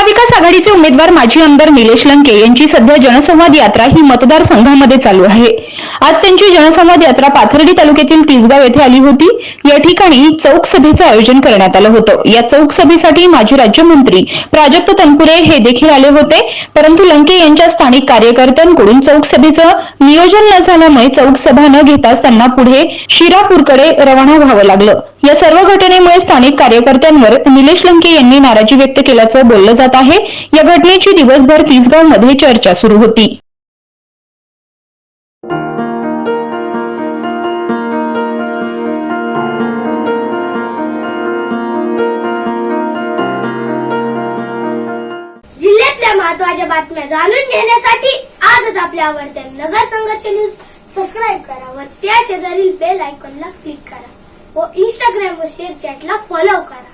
महाविकास आघाडीचे उमेदवार माजी आमदार निलेश लंके यांची सध्या जनसंवाद यात्रा ही मतदारसंघामध्ये चालू आहे. आज त्यांची जनसंवाद यात्रा पाथर्डी तालुक्यातील तिसगाव येथे आली होती. या ठिकाणी चौक सभेचं आयोजन करण्यात आलं होतं. या चौक सभेसाठी माजी राज्यमंत्री प्राजक्त तनपुरे हे देखील आले होते. परंतु लंके यांच्या स्थानिक कार्यकर्त्यांकडून चौक सभेचं नियोजन न झाल्यामुळे चौक सभा न घेताच त्यांना पुढे शिरापूरकडे रवाना व्हावं लागलं. या सर्व घटनेमुळे स्थानिक कार्यकर्त्यांवर निलेश लंके यांनी नाराजी व्यक्त केल्याचं बोललं जात आहे. या घटनेची दिवसभर तिसगावमध्ये चर्चा सुरू होती. जिल्ह्यातल्या महत्त्वाच्या बातम्या जाणून घेण्यासाठी आजच आपल्या आवडत्या नगर संघर्ष न्यूज सबस्क्राईब करा व त्या शेजारील बेल आयकॉनला क्लिक करा. व इंस्टाग्राम व शेअर चॅटला फॉलो करा